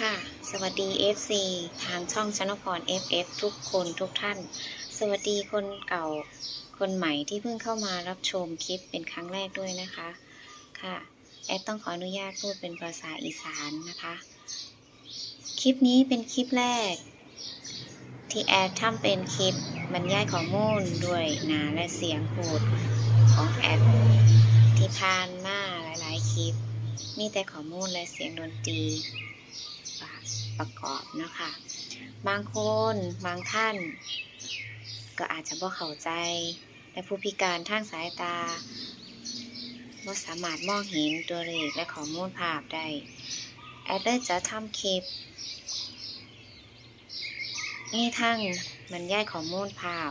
ค่ะ สวัสดี FC ทางช่องชนพร FF ทุกคนทุกท่าน สวัสดีคนเก่าคนใหม่ที่เพิ่งเข้ามารับชมคลิปเป็นครั้งแรกด้วยนะคะ ค่ะ แอดต้องขออนุญาตพูดเป็นภาษาอีสานนะคะ คลิปนี้เป็นคลิปแรก ที่แอดทำเป็นคลิปบรรยายข้อมูลด้วยหนาและเสียงพูดของแอดที่ผ่านมาหลาย ๆ คลิป มีแต่ข้อมูลและเสียงดนตรี ประกอบนะคะ บางคนบางท่าน ก็อาจจะบ่เข้าใจและผู้พิการทางสายตาบ่สามารถมองเห็นตัวเลขและข้อมูลภาพได้แอดเลยจะทำคลิปนี่ทั้งบรรยายข้อมูลภาพ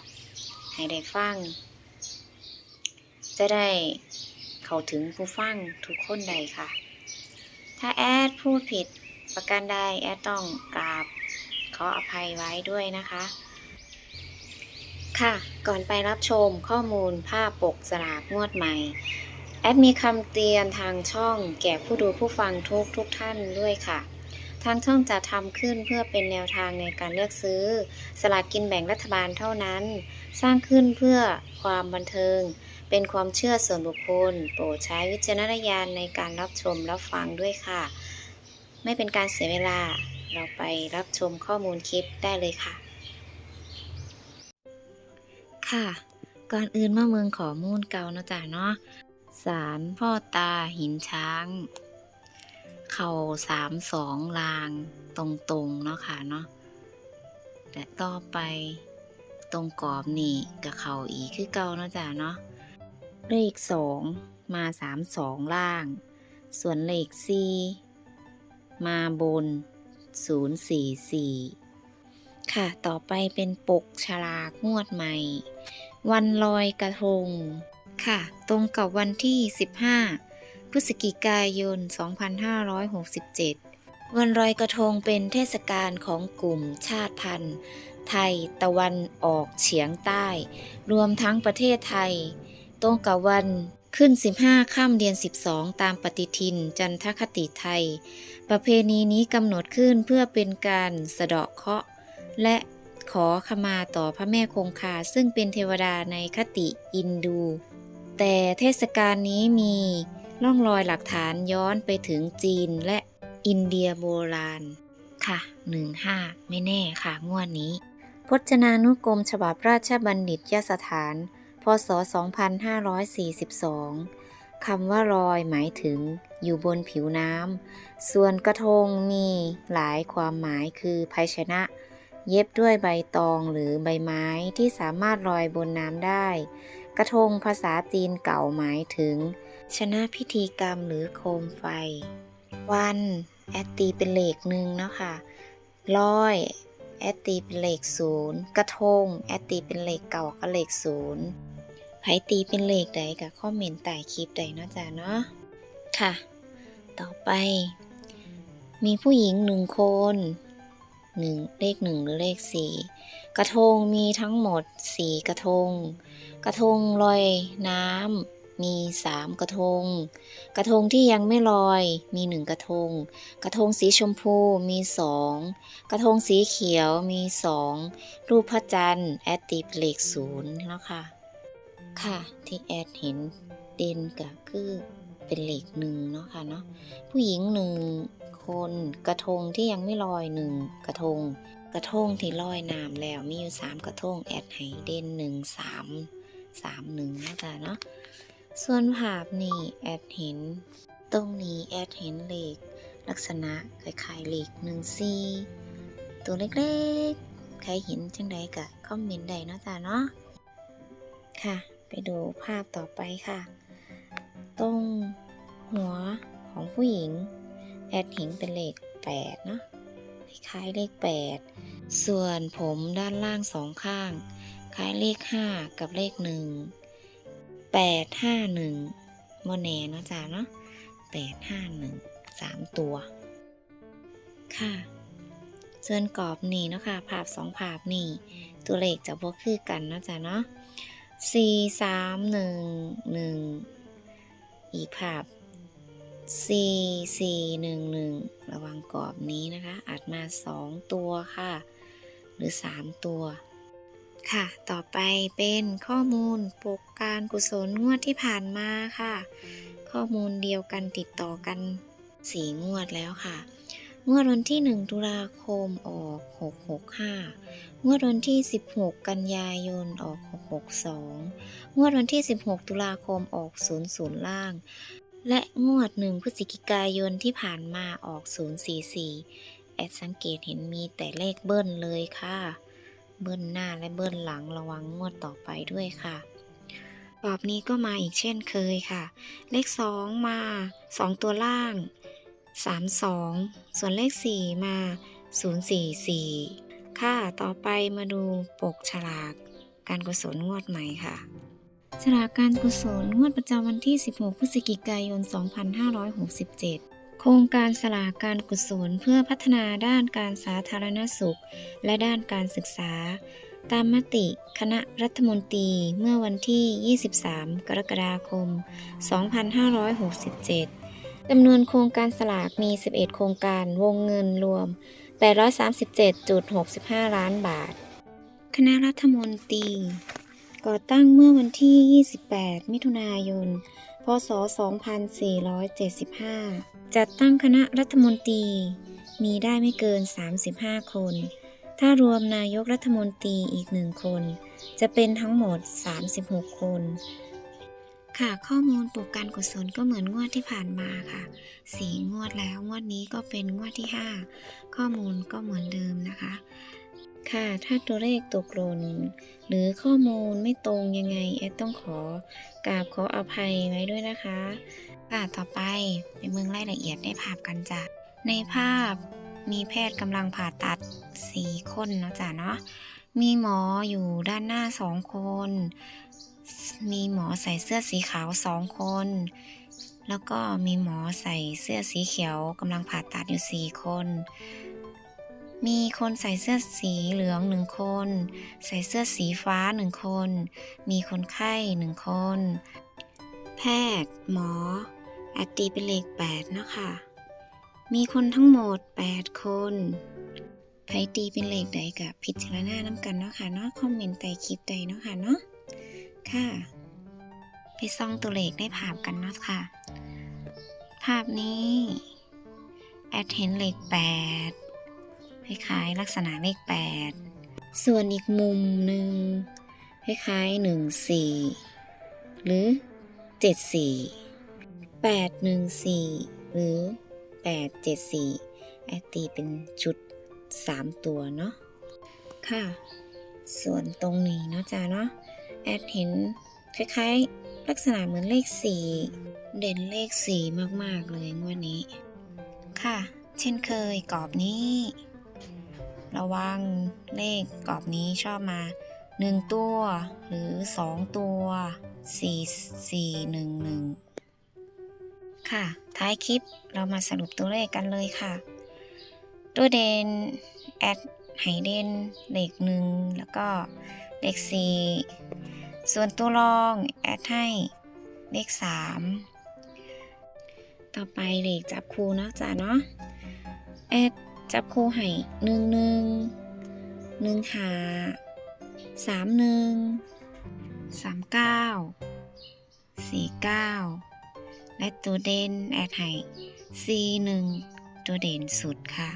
ให้ได้ฟัง จะได้เข้าถึงผู้ฟังทุกคนใดค่ะ ถ้าแอดพูดผิด ประการใดแอดต้องกราบขออภัยไว้ด้วยนะคะ ค่ะ ก่อนไปรับชมข้อมูลภาพปกสลากงวดใหม่ แอดมีคำเตือนทางช่องแก่ผู้ดูผู้ฟังทุกทุกท่านด้วยค่ะทางช่องจะทำขึ้นเพื่อเป็นแนวทางในการเลือกซื้อ สลากกินแบ่งรัฐบาลเท่านั้น สร้างขึ้นเพื่อความบันเทิง เป็นความเชื่อส่วนบุคคล โปรดใช้วิจารณญาณในการรับชมรับฟังด้วยค่ะ ไม่เป็นการเสียเวลา เราไปรับชมข้อมูลคลิปได้เลยค่ะ ค่ะ ก่อนอื่นมาเมืองขอมูลเก่าเนาะจ๊ะเนาะสารพ่อตาหินช้าง เข่าสามสองลางตรงๆเนาะค่ะเนาะและต่อไปตรงกรอบนี่กับเข่าอีกคือเก่าเนาะจ๊ะเนาะเลขสองมาสามสองล่าง ส่วนเลขสี่ มาบน 044 ค่ะ ต่อไปเป็นปกฉลากงวดใหม่ วันลอยกระทง ค่ะ ตรงกับวันที่ 15 พฤศจิกายน 2567 วันลอยกระทงเป็นเทศกาลของกลุ่มชาติพันธุ์ ไทยตะวันออกเฉียงใต้ รวมทั้งประเทศไทย ตรงกับวัน ขึ้น 15ข้ามเดือน 12 ตามปฏิทินจันทคติไทย ประเพณีนี้กำหนดขึ้นเพื่อเป็นการสะเดาะเคราะห์และขอขมาต่อพระแม่คงคาซึ่งเป็นเทวดาในคติอินดู แต่เทศกาลนี้มีร่องรอยหลักฐานย้อนไปถึงจีนและอินเดียโบราณ ค่ะ15ไม่แน่ค่ะงวดนี้ พจนานุกรมฉบับราชบัณฑิตยสถาน ศ 2542 คำว่ารอยหมายถึงอยู่บนผิวน้ำ ส่วนกระทงมีหลายความหมายคือภาชนะ เย็บด้วยใบตองหรือใบไม้ที่สามารถลอยบนน้ำได้ กระทงภาษาจีนเก่าหมายถึง ชนะพิธีกรรมหรือโคมไฟ วันแอดตีเป็นเลขหนึ่งเนาะค่ะร้อยแอดตีเป็นเลขศูนย์กระทงแอดตีเป็นเลขเก่ากับเลขศูนย์ ผตีเป็นเลขใดกับคอมเมนต์ใต้คลิปใดเนาะจ๊ะเนาะค่ะ ต่อไป มีผู้หญิงหนึ่งคนหนึ่งเลขหนึ่งหรือเลขสี่กระทงมีทั้งหมดสี่กระทง กระทงลอยน้ำมีสามกระทง กระทงที่ยังไม่ลอยมีหนึ่งกระทง กระทงสีชมพูมีสองกระทงสีเขียวมีสองรูปพระจันทร์แอดติเลขศูนย์นะค่ะ ค่ะ ที่แอดเห็นเด่นก็คือเป็นเหลขหนึ่งเนาะค่ะเนาะผู้หญิงหนึ่งคนกระทงที่ยังไม่ลอยหนึ่งกระทง กระทงที่ลอยน้ำแล้วมีอยู่สามกระทงแอดให้เด่นหนึ่งสามสามหนึ่งนะจ๊ะเนาะส่วนภาพนี่แอดเห็น ตรงนี้แอดเห็นเหลขลักษณะคล้ายๆเหลขหนึ่งสี่ตัวเล็กๆ ใครเห็นจังใดกะคอมเมนต์ได้เนาะจ๊ะเนาะค่ะ ไปดูภาพต่อไปค่ะ ตรงหัวของผู้หญิง แอดห็นเป็นเลขแปดเนาะคล้ายเลขแปดส่วนผมด้านล่างสองข้าง คล้ายเลขห้ากับเลขหนึ่งแปดห้าหนึ่งโมแน่เนาะจ๊ะเนาะแปดห้าหนึ่งสามตัว ค่ะส่วนกรอบนี่เนาะค่ะภาพสองภาพนี่ ตัวเลขจะบวกคือกันเนาะจ๊ะเนาะ สี่สามหนึ่งหนึ่งอีกภาพ4 4 1 1ระวังกรอบนี้นะคะ อาจมา2ตัวค่ะ หรือ3ตัวค่ะ ต่อไปเป็นข้อมูลปกการกุศลงวดที่ผ่านมาค่ะ ข้อมูลเดียวกันติดต่อกัน4งวดแล้วค่ะ งวดวันที่ 1 ตุลาคมออก 665 งวดวันที่ 16 กันยายนออก 662 งวดวันที่ 16 ตุลาคมออก 00 ล่าง และงวด 1 พฤศจิกายนที่ผ่านมาออก 044 แอดสังเกตเห็นมีแต่เลขเบิ้ลเลยค่ะ เบิ้ลหน้าและเบิ้ลหลังระวังงวดต่อไปด้วยค่ะรอบนี้ก็มาอีกเช่นเคยค่ะ เลข 2 มา 2 ตัวล่าง 3 2 ส่วนเลข 4 มา 044 ค่ะ ต่อไปมาดูปกฉลากการกุศลงวดใหม่ค่ะ ฉลากการกุศลงวดประจำวันที่ 16 พฤศจิกายน 2567 โครงการสลากการกุศลเพื่อพัฒนาด้านการสาธารณสุข และด้านการศึกษา ตามมติ คณะรัฐมนตรีเมื่อวันที่ 23 กรกฎาคม 2567 จำนวนโครงการสลากมี 11 โครงการวงเงินรวม 837.65 ล้านบาท คณะรัฐมนตรี ก่อตั้งเมื่อวันที่ 28 มิถุนายน พศ 2475 จัดตั้งคณะรัฐมนตรี มีได้ไม่เกิน 35 คน ถ้ารวมนายกรัฐมนตรีอีกหนึ่งคน จะเป็นทั้งหมด 36 คน ค่ะข้อมูลปลูกการกุศลก็เหมือนงวดที่ผ่านมาค่ะสีงวดแล้วงวดนี้ก็เป็นงวดที่ 5 ข้อมูลก็เหมือนเดิมนะคะ ค่ะถ้าตัวเลขตกหล่นหรือข้อมูลไม่ตรงยังไงแอดต้องขอกราบขออภัยไว้ด้วยนะคะ ค่ะต่อไปไปเมืองรายละเอียดได้ภาพกันจ้ะในภาพมีแพทย์กำลังผ่าตัดสี่คนเนาะจ้ะเนาะมีหมออยู่ด้านหน้าสองคน มีหมอใส่เสื้อสีขาวสองคน แล้วก็มีหมอใส่เสื้อสีเขียวกำลังผ่าตัดอยู่สี่คน มีคนใส่เสื้อสีเหลืองหนึ่งคน ใส่เสื้อสีฟ้าหนึ่งคน มีคนไข้หนึ่งคน แพทย์ หมอแอดตีเป็นเลขแปดนะคะมีคนทั้งหมด 8 คนไพตีเป็นเลขใดกับพิจารณาน้ำกันเนาะค่ะเนาะคอมเมนต์ใต้คลิปใดเนาะค่ะเนาะ ค่ะไปซ่องตัวเลขได้ภาพกันเนาะค่ะ ภาพนี้แอดเห็นเลข8คล้ายๆลักษณะเลข 8 ส่วนอีกมุมหนึ่งคล้ายๆ1 4 หรือ 7 4 8 1 4 หรือ 8 7 4 แอดตีเป็นชุด 3 ตัวเนาะค่ะ ส่วนตรงนี้เนาะจ้าเนาะ แอดเห็นคล้ายๆ ลักษณะเหมือนเลข 4 เด่นเลข 4 มากๆเลยงวดนี้ ค่ะ เช่นเคยกรอบนี้ ระวังเลขกรอบนี้ชอบมา 1 ตัว หรือ 2 ตัว 4 4 1 1ค่ะ ท้ายคลิปเรามาสรุปตัวเลขกันเลยค่ะ ตัวเด่นแอดไฮเด่นเลขหนึ่งแล้วก็ เลขสี่ส่วนตัวรองแอดให้เลขสามต่อไปเลขจับคู่นะจ้าเนาะแอดจับคู่ให้หนึ่งหนึ่งหนึ่งหาสามหนึ่งสามเก้าสี่เก้าและตัวเด่นแอดให้ C1 ตัวเด่นสุดค่ะ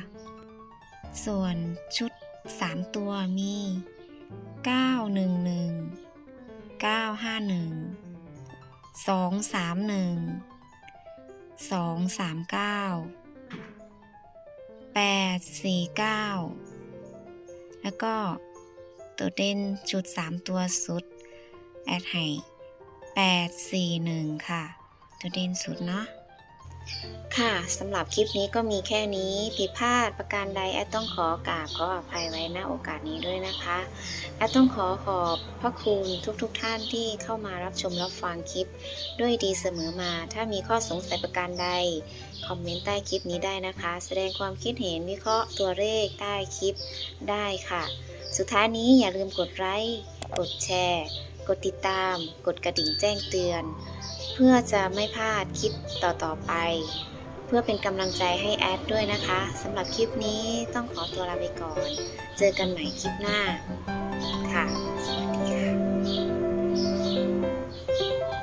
ส่วนชุด3ตัวมี 911 951 231 239 849 แล้วก็ตัวเด่นชุด 3 ตัวสุด แอดให้841 ค่ะ ตัวเด่นสุดเนาะ ค่ะสำหรับคลิปนี้ก็มีแค่นี้ผิดพลาดประการใดแอดต้องขอกราบขออภัยไว้ณโอกาสนี้ด้วยนะคะแอดต้องขอขอบพระคุณทุกๆทท่านที่เข้ามารับชมรับฟังคลิป ด้วยดีเสมอมา ถ้ามีข้อสงสัยประการใด คอมเมนต์ใต้คลิปนี้ได้นะคะ แสดงความคิดเห็นวิเคราะห์ตัวเลขใต้คลิปได้ค่ะ สุดท้ายนี้อย่าลืมกดไลค์กดแชร์ ดติดตาม กดกระดิ่งแจ้งเตือน เพื่อจะไม่พลาดคลิปต่อๆไป เพื่อเป็นกำลังใจให้แอดด้วยนะคะสำหรับคลิปนี้ต้องขอตัวลาไปก่อน เจอกันใหม่คลิปหน้าค่ะ